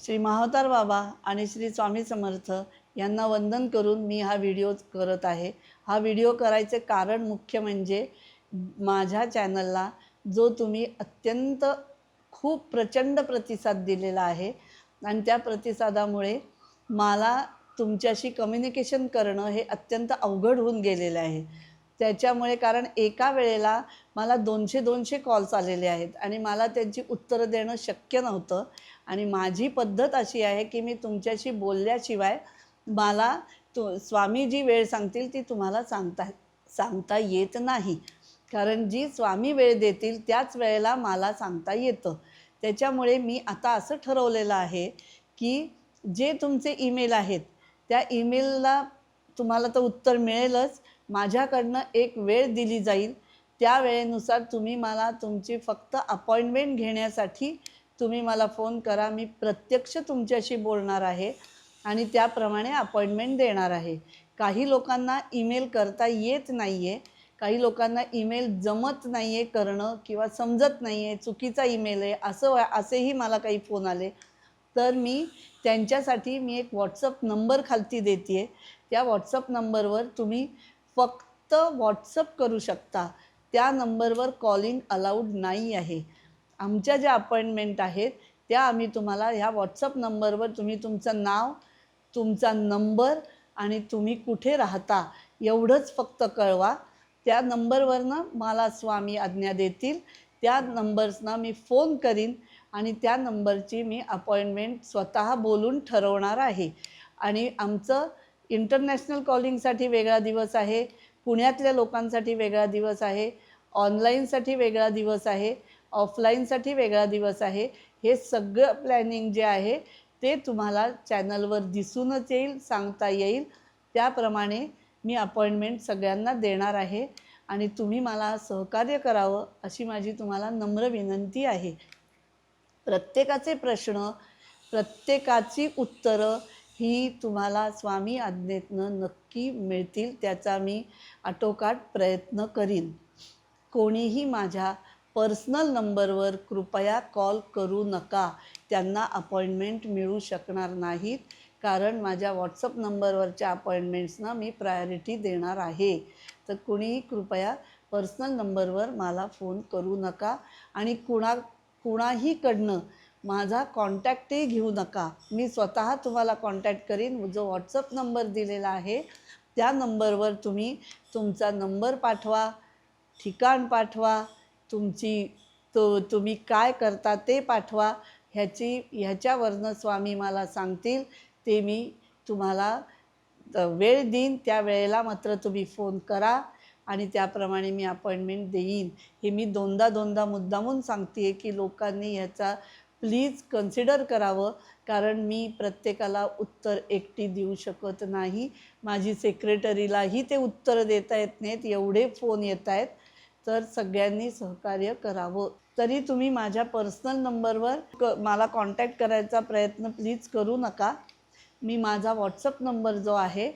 श्री महावतार बाबा आणि श्री स्वामी समर्थ यांना वंदन करून मी हा व्हिडिओ करत आहे. हा व्हिडिओ करायचे कारण मुख्य म्हणजे माझ्या चॅनलला जो तुम्ही अत्यंत खूप प्रचंड प्रतिसाद दिलेला आहे आणि त्या प्रतिसादामुळे मला तुमच्याशी कम्युनिकेशन करणं हे अत्यंत अवघड होऊन गेलेलं आहे. त्याच्यामुळे कारण एका वेळेला मला दोनशे दोनशे कॉल्स आलेले आहेत आणि मला त्यांची उत्तरं देणं शक्य नव्हतं. आणि माझी पद्धत अशी आहे की मी तुमच्याशी बोलल्याशिवाय मला तु स्वामी जी वेळ सांगतील ती तुम्हाला सांगता सांगता येत नाही. कारण जी स्वामी वेळ देतील त्याच वेळेला मला सांगता येतं. त्याच्यामुळे मी आता असं ठरवलेलं आहे की जे तुमचे ईमेल आहेत त्या ईमेलला तुम्हाला तर उत्तर मिळेलच. माझ्याकडनं एक वेळ दिली जाईल. त्या वेळेनुसार तुम्ही मला तुमची फक्त अपॉइंटमेंट घेण्यासाठी तुम्ही मला फोन करा मी प्रत्यक्ष तुमच्याशी बोलणार आहे आणि त्याप्रमाणे अपॉइंटमेंट देणार आहे. काही लोकांना ईमेल करता येत नाही आहे काही लोकांना ईमेल जमत नाही आहे करणं किंवा समजत नाही आहे चुकीचा ईमेल आहे असं असेही मला काही फोन आले तर मी त्यांच्यासाठी मी एक व्हॉट्सअप नंबर खालती देते आहे त्या व्हॉट्सअप नंबरवर तुम्ही फक्त व्हॉट्सअप करू शकता. त्या नंबरवर कॉलिंग अलाउड नाही आहे. आमच्या ज्या अपॉइंटमेंट आहेत त्या आम्ही तुम्हाला ह्या व्हॉट्सअप नंबरवर तुम्ही तुमचं नाव तुमचा नंबर आणि तुम्ही कुठे राहता एवढंच फक्त कळवा. त्या नंबरवरनं मला स्वामी आज्ञा देतील. त्या नंबर्सना मी फोन करीन आणि त्या नंबरची मी अपॉइंटमेंट स्वतः बोलून ठरवणार आहे. आणि आमचं इंटरनॅशनल कॉलिंगसाठी वेगळा दिवस आहे पुण्यातल्या लोकांसाठी वेगळा दिवस आहे ऑनलाईनसाठी वेगळा दिवस आहे. ऑफलाईनसाठी वेगळा दिवस आहे. हे सगळं प्लॅनिंग जे आहे ते तुम्हाला चॅनलवर दिसूनच येईल सांगता येईल. त्याप्रमाणे मी अपॉइंटमेंट सगळ्यांना देणार आहे. आणि तुम्ही मला सहकार्य करावं अशी माझी तुम्हाला नम्र विनंती आहे. प्रत्येकाचे प्रश्न प्रत्येकाची उत्तरं ही तुम्हाला स्वामी आज्ञेतनं नक्की मिळतील त्याचा मी आटोकाट प्रयत्न करीन. कोणीही माझ्या पर्सनल नंबरवर कृपया कॉल करू नका. त्यांना अपॉइंटमेंट मिळू शकणार नाहीत कारण माझ्या व्हॉट्सअप नंबरवरच्या अपॉइंटमेंट्सना मी प्रायोरिटी देणार आहे. तर कुणीही कृपया पर्सनल नंबरवर मला फोन करू नका आणि कुणा कुणाहीकडनं माझा कॉन्टॅक्टही घेऊ नका. मी स्वतः तुम्हाला कॉन्टॅक्ट करीन. जो व्हॉट्सअप नंबर दिलेला आहे त्या नंबरवर तुम्ही तुमचा नंबर पाठवा ठिकाण पाठवा तुमची तो तुम्ही काय करता ते पाठवा ह्याची ह्याच्यावरनं स्वामी मला सांगतील ते मी तुम्हाला वेळ देईन त्या वेळेला मात्र तुम्ही फोन करा आणि त्याप्रमाणे मी अपॉइंटमेंट देईन. हे मी दोनदा दोनदा मुद्दामून सांगते की लोकांनी ह्याचा प्लीज कन्सिडर करावं कारण मी प्रत्येकाला उत्तर एकटी देऊ शकत नाही. माझी सेक्रेटरीलाही ते उत्तर देता येत नाहीत एवढे फोन येत आहेत तर सगळ्यांनी सहकार्य करावं. तरी तुम्ही माझ्या पर्सनल नंबरवर क मला कॉन्टॅक्ट करायचा प्रयत्न प्लीज करू नका. मी माझा व्हॉट्सअप नंबर जो आहे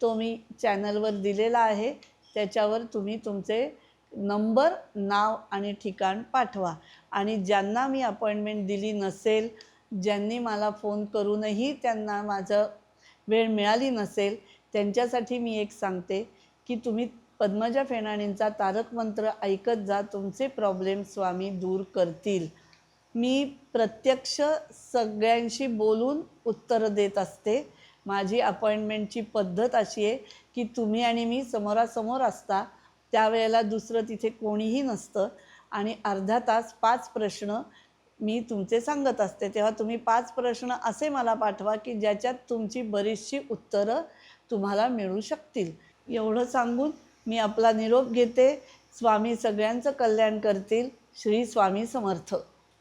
तो मी चॅनलवर दिलेला आहे. त्याच्यावर तुम्ही तुमचे नंबर नाव आणि ठिकाण पाठवा. आणि ज्यांना मी अपॉइंटमेंट दिली नसेल ज्यांनी मला फोन करूनही त्यांना माझं वेळ मिळाली नसेल त्यांच्यासाठी मी एक सांगते की तुम्ही पद्मजा फेणाणींचा तारक मंत्र ऐकत जा तुमचे प्रॉब्लेम स्वामी दूर करतील. मी प्रत्यक्ष सगळ्यांशी बोलून उत्तरं देत असते. माझी अपॉइंटमेंटची पद्धत अशी आहे की तुम्ही आणि मी समोरासमोर असता. त्यावेळेला दुसरं तिथे कोणीही नसतं. आणि अर्धा तास पाच प्रश्न मी तुमचे सांगत असते. तेव्हा तुम्ही पाच प्रश्न असे मला पाठवा की ज्याच्यात तुमची बरीचशी उत्तरं तुम्हाला मिळू शकतील. एवढं सांगून मी आपला निरोप घेते. स्वामी सगळ्यांचं कल्याण करतील. श्री स्वामी समर्थ.